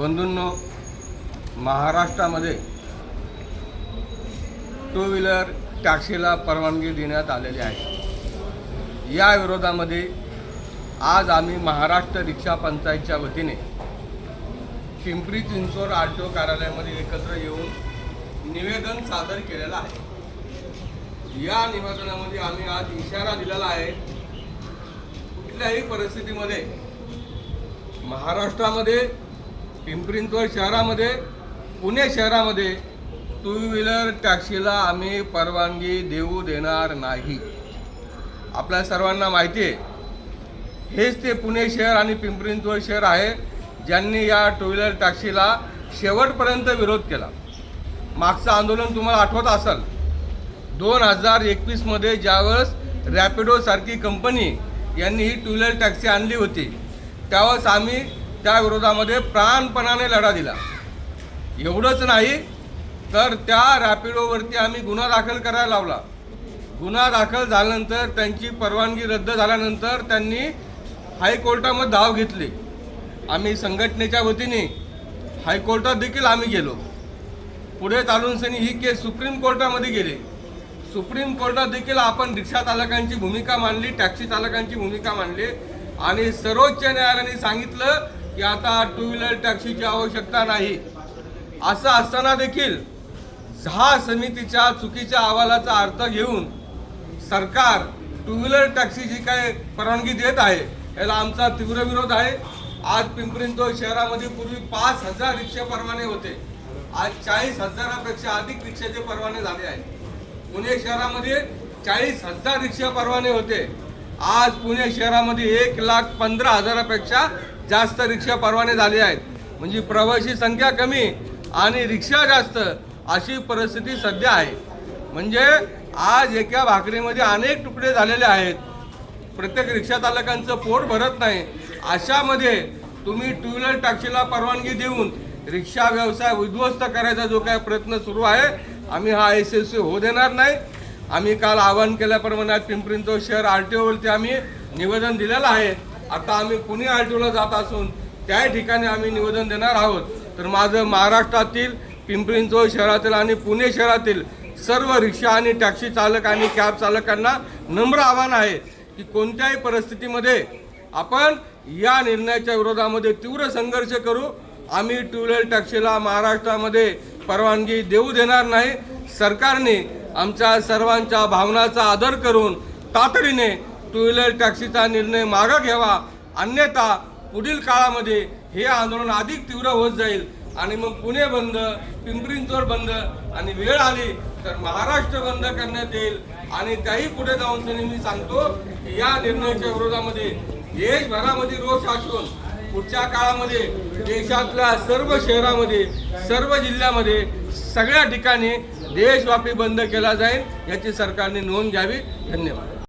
बंधूंनो महाराष्ट्रामध्ये two wheeler टॅक्सीला परवानगी देण्यात आलेली आहे. या विरोधामध्ये आज आम्ही महाराष्ट्र रिक्षा पंचायतच्या वतीने Pimpri Chinchwad R T O कार्यालयामध्ये एकत्र येऊन निवेदन सादर केलेलं आहे. या निवेदनामध्ये आम्ही आज इशारा दिलेला आहे कुठल्याही परिस्थितीमध्ये महाराष्ट्रामध्ये पिंपरींचवड शहरामध्ये पुणे शहरामध्ये टू व्हीलर टॅक्सीला आम्ही परवानगी देऊ देणार नाही. आपल्या सर्वांना माहिती आहे हेच ते पुणे शहर आणि पिंपरींचवड शहर आहे ज्यांनी या टू व्हीलर टॅक्सीला शेवटपर्यंत विरोध केला. मागचं आंदोलन तुम्हाला आठवत असेल दोन हजार एकवीसमध्ये ज्यावेळेस रॅपिडोसारखी कंपनी यांनी ही टू व्हीलर टॅक्सी आणली होती त्यावेळेस आम्ही त्या विरोधामध्ये प्राणपणाने लढा दिला. एवढंच नाही तर त्या रॅपिडोवरती आम्ही गुन्हा दाखल करायला लावला. गुन्हा दाखल झाल्यानंतर त्यांची परवानगी रद्द झाल्यानंतर त्यांनी हायकोर्टामध्ये धाव घेतली. आम्ही संघटनेच्या वतीने हायकोर्टात देखील आम्ही गेलो. पुढे चालून सनी ही केस सुप्रीम कोर्टामध्ये गेली. सुप्रीम कोर्टात देखील आपण रिक्षा चालकांची भूमिका मांडली टॅक्सी चालकांची भूमिका मांडली आणि सर्वोच्च न्यायालयाने सांगितलं की आता टू व्हीलर टॅक्सीची आवश्यकता नाही. असं असताना देखील सहा समितीच्या चुकीच्या अहवालाचा अर्थ घेऊन सरकार टू व्हीलर टॅक्सी जी काय परवानगी देत आहे याला आमचा तीव्र विरोध आहे. आज पिंपरी शहरामध्ये पूर्वी पाच हजार रिक्षा परवाने होते. आज चाळीस हजारापेक्षा अधिक रिक्षाचे परवाने झाले आहेत. पुणे शहरामध्ये चाळीस हजार रिक्षा परवाने होते. आज पुणे शहरामध्ये एक लाख पंधरा हजारापेक्षा जास्त रिक्षा परवाने झाले आहेत. म्हणजे प्रवासी संख्या कमी आणि रिक्षा जास्त अशी परिस्थिती सध्या आहे. म्हणजे आज एका भाकरीमध्ये अनेक तुकडे झालेले आहेत. प्रत्येक रिक्षा चालकांचं पोट भरत नाही. अशामध्ये तुम्ही टू व्हीलर टॅक्सीला परवानगी देऊन रिक्षा व्यवसाय उद्ध्वस्त करायचा जो काय प्रयत्न सुरू आहे आम्ही हा यशस्वी होऊ देणार नाही. आम्ही काल आवाहन केल्याप्रमाणे आज शहर आर टी ओवरती आम्ही निवेदन दिलेलं आहे. आता आम्ही पुणे आर टी ओला जात असून त्या ठिकाणी आम्ही निवेदन देणार आहोत. तर माझं महाराष्ट्रातील पिंपरी शहरातील आणि पुणे शहरातील सर्व रिक्षा आणि टॅक्सी चालक आणि कॅब चालकांना नम्र आव्हान आहे की कोणत्याही परिस्थितीमध्ये आपण या निर्णयाच्या विरोधामध्ये तीव्र संघर्ष करू. आम्ही टू व्हीलर टॅक्सीला महाराष्ट्रामध्ये परवानगी देऊ देणार नाही. सरकारने आमच्या सर्वांच्या भावनाचा आदर करून तातडीने टू व्हीलर टॅक्सीचा निर्णय मागं घ्यावा. अन्यथा पुढील काळामध्ये हे आंदोलन अधिक तीव्र होत जाईल. आणि मग पुणे बंद पिंपरी बंद आणि वेळ आली तर महाराष्ट्र बंद करण्यात येईल. आणि त्याही पुढे जाऊन त्यांनी मी सांगतो की या निर्णयाच्या विरोधामध्ये देशभरामध्ये रोष असून पुढच्या काळामध्ये देशातल्या सर्व शहरामध्ये सर्व जिल्ह्यामध्ये सगळ्या ठिकाणी देशव्यापी बंद केला जाईल याची सरकारने नोंद घ्यावी. धन्यवाद.